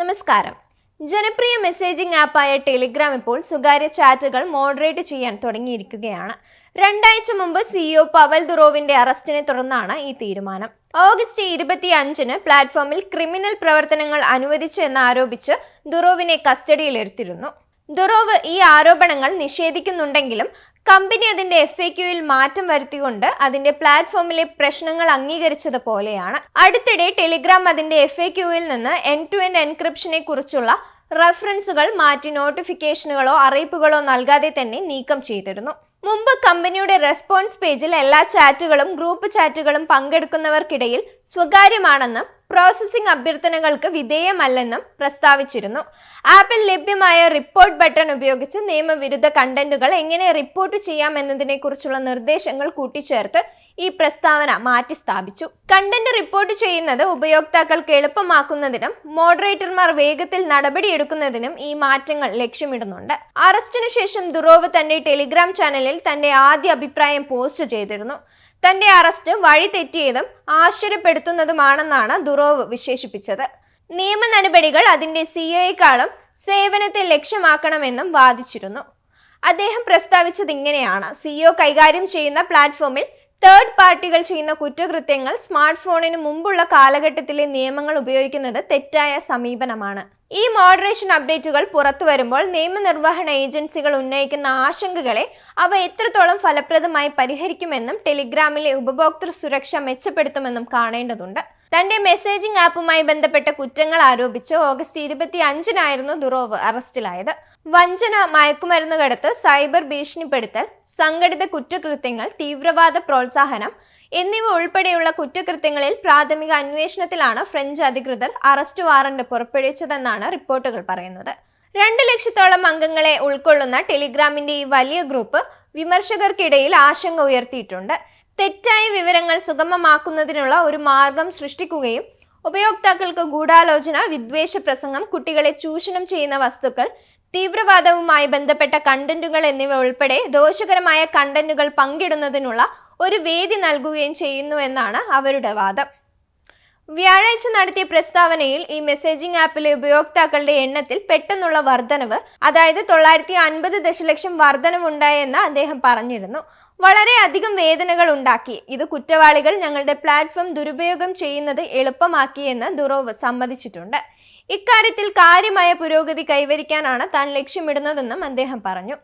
നമസ്കാരം. ജനപ്രിയ messaging ആപ്പായ Telegram ഇപ്പോൾ സ്വകാര്യ ചാറ്റുകൾ മോഡറേറ്റ് ചെയ്യാൻ തുടങ്ങിയിരിക്കുകയാണ്. രണ്ടാഴ്ച മുമ്പ് സിഇഒ പവൽ ദുറോവിന്റെ അറസ്റ്റിനെ തുടർന്നാണ് ഈ തീരുമാനം. ഓഗസ്റ്റ് ഇരുപത്തി അഞ്ചിന് പ്ലാറ്റ്ഫോമിൽ ക്രിമിനൽ പ്രവർത്തനങ്ങൾ അനുവദിച്ചു എന്നാരോപിച്ച് ദുറോവിനെ കസ്റ്റഡിയിലെടുത്തിരുന്നു. ദുറോവ് ഈ ആരോപണങ്ങൾ നിഷേധിക്കുന്നുണ്ടെങ്കിലും കമ്പനി അതിന്റെ എഫ് എ ക്യൂയിൽ മാറ്റം വരുത്തിക്കൊണ്ട് അതിന്റെ പ്ലാറ്റ്ഫോമിലെ പ്രശ്നങ്ങൾ അംഗീകരിച്ചത് പോലെയാണ്. അടുത്തിടെ ടെലിഗ്രാം അതിന്റെ എഫ് എ ക്യൂവിൽ നിന്ന് എൻ ടു എൻ എൻക്രിപ്ഷനെ കുറിച്ചുള്ള റഫറൻസുകൾ മാറ്റി നോട്ടിഫിക്കേഷനുകളോ അറിയിപ്പുകളോ നൽകാതെ തന്നെ നീക്കം ചെയ്തിരുന്നു. മുമ്പ് കമ്പനിയുടെ റെസ്പോൺസ് പേജിൽ എല്ലാ ചാറ്റുകളും ഗ്രൂപ്പ് ചാറ്റുകളും പങ്കെടുക്കുന്നവർക്കിടയിൽ സ്വകാര്യമാണെന്നും പ്രോസസ്സിംഗ് അഭ്യർത്ഥനകൾക്ക് വിധേയമല്ലെന്നും പ്രസ്താവിച്ചിരുന്നു. ആപ്പിൽ ലഭ്യമായ റിപ്പോർട്ട് ബട്ടൺ ഉപയോഗിച്ച് നിയമവിരുദ്ധ കണ്ടന്റുകൾ എങ്ങനെ റിപ്പോർട്ട് ചെയ്യാം എന്നതിനെക്കുറിച്ചുള്ള നിർദ്ദേശങ്ങൾ കൂട്ടിച്ചേർത്ത് ഈ പ്രസ്താവന മാറ്റി സ്ഥാപിച്ചു. കണ്ടന്റ് റിപ്പോർട്ട് ചെയ്യുന്നത് ഉപയോക്താക്കൾക്ക് എളുപ്പമാക്കുന്നതിനും മോഡറേറ്റർമാർ വേഗത്തിൽ നടപടിയെടുക്കുന്നതിനും ഈ മാറ്റങ്ങൾ ലക്ഷ്യമിടുന്നുണ്ട്. അറസ്റ്റിനു ശേഷം ദുറോവ് തന്റെ ടെലിഗ്രാം ചാനലിൽ തന്റെ ആദ്യ അഭിപ്രായം പോസ്റ്റ് ചെയ്തിരുന്നു. തന്റെ അറസ്റ്റ് വഴി തെറ്റിയതും ആശ്ചര്യപ്പെടുത്തുന്നതുമാണെന്നാണ് ദുറോവ് വിശേഷിപ്പിച്ചത്. നിയമ നടപടികൾ അതിന്റെ സിഒയെക്കാളും സേവനത്തെ ലക്ഷ്യമാക്കണമെന്നും വാദിച്ചിരുന്നു. അദ്ദേഹം പ്രസ്താവിച്ചത് ഇങ്ങനെയാണ്. സിഇഒ കൈകാര്യം ചെയ്യുന്ന പ്ലാറ്റ്ഫോമിൽ തേർഡ് പാർട്ടികൾ ചെയ്യുന്ന കുറ്റകൃത്യങ്ങൾ സ്മാർട്ട് ഫോണിന് മുമ്പുള്ള കാലഘട്ടത്തിലെ നിയമങ്ങൾ ഉപയോഗിക്കുന്നത് തെറ്റായ സമീപനമാണ്. ഈ മോഡറേഷൻ അപ്ഡേറ്റുകൾ പുറത്തു വരുമ്പോൾ നിയമനിർവഹണ ഏജൻസികൾ ഉന്നയിക്കുന്ന ആശങ്കകളെ അവ എത്രത്തോളം ഫലപ്രദമായി പരിഹരിക്കുമെന്നും ടെലിഗ്രാമിലെ ഉപഭോക്തൃ സുരക്ഷ മെച്ചപ്പെടുത്തുമെന്നും കാണേണ്ടതുണ്ട്. തന്റെ മെസ്സേജിംഗ് ആപ്പുമായി ബന്ധപ്പെട്ട കുറ്റങ്ങൾ ആരോപിച്ച് ഓഗസ്റ്റ് ഇരുപത്തി അഞ്ചിനായിരുന്നു ദുറോവ് അറസ്റ്റിലായത്. വഞ്ചന മയക്കുമരുന്ന് കടത്ത് സൈബർ ഭീഷണിപ്പെടുത്തൽ സംഘടിത കുറ്റകൃത്യങ്ങൾ തീവ്രവാദ പ്രോത്സാഹനം എന്നിവ ഉൾപ്പെടെയുള്ള കുറ്റകൃത്യങ്ങളിൽ പ്രാഥമിക അന്വേഷണത്തിലാണ് ഫ്രഞ്ച് അധികൃതർ അറസ്റ്റ് വാറണ്ട് പുറപ്പെടുവിച്ചതെന്നാണ് റിപ്പോർട്ടുകൾ പറയുന്നത്. രണ്ട് ലക്ഷത്തോളം അംഗങ്ങളെ ഉൾക്കൊള്ളുന്ന ടെലിഗ്രാമിന്റെ ഈ വലിയ ഗ്രൂപ്പ് വിമർശകർക്കിടയിൽ ആശങ്ക ഉയർത്തിയിട്ടുണ്ട്. തെറ്റായ വിവരങ്ങൾ സുഗമമാക്കുന്നതിനുള്ള ഒരു മാർഗം സൃഷ്ടിക്കുകയും ഉപയോക്താക്കൾക്ക് ഗൂഢാലോചന വിദ്വേഷ പ്രസംഗം കുട്ടികളെ ചൂഷണം ചെയ്യുന്ന വസ്തുക്കൾ തീവ്രവാദവുമായി ബന്ധപ്പെട്ട കണ്ടന്റുകൾ എന്നിവ ഉൾപ്പെടെ ദോഷകരമായ കണ്ടന്റുകൾ പങ്കിടുന്നതിനുള്ള ഒരു വേദി നൽകുകയും ചെയ്യുന്നുവെന്നാണ് അവരുടെ വാദം. വ്യാഴാഴ്ച നടത്തിയ പ്രസ്താവനയിൽ ഈ മെസ്സേജിംഗ് ആപ്പിലെ ഉപയോക്താക്കളുടെ എണ്ണത്തിൽ പെട്ടെന്നുള്ള വർധനവ് അതായത് തൊള്ളായിരത്തി അൻപത് ദശലക്ഷം വർധനവുണ്ടായെന്ന് അദ്ദേഹം പറഞ്ഞിരുന്നു. വളരെ അധികം വേദനകൾ ഉണ്ടാക്കി. ഇത് കുറ്റവാളികൾ ഞങ്ങളുടെ പ്ലാറ്റ്ഫോം ദുരുപയോഗം ചെയ്യുന്നത് എളുപ്പമാക്കിയെന്ന് ദുറോവ് സമ്മതിച്ചിട്ടുണ്ട്. ഇക്കാര്യത്തിൽ കാര്യമായ പുരോഗതി കൈവരിക്കാനാണ് താൻ ലക്ഷ്യമിടുന്നതെന്നും അദ്ദേഹം പറഞ്ഞു.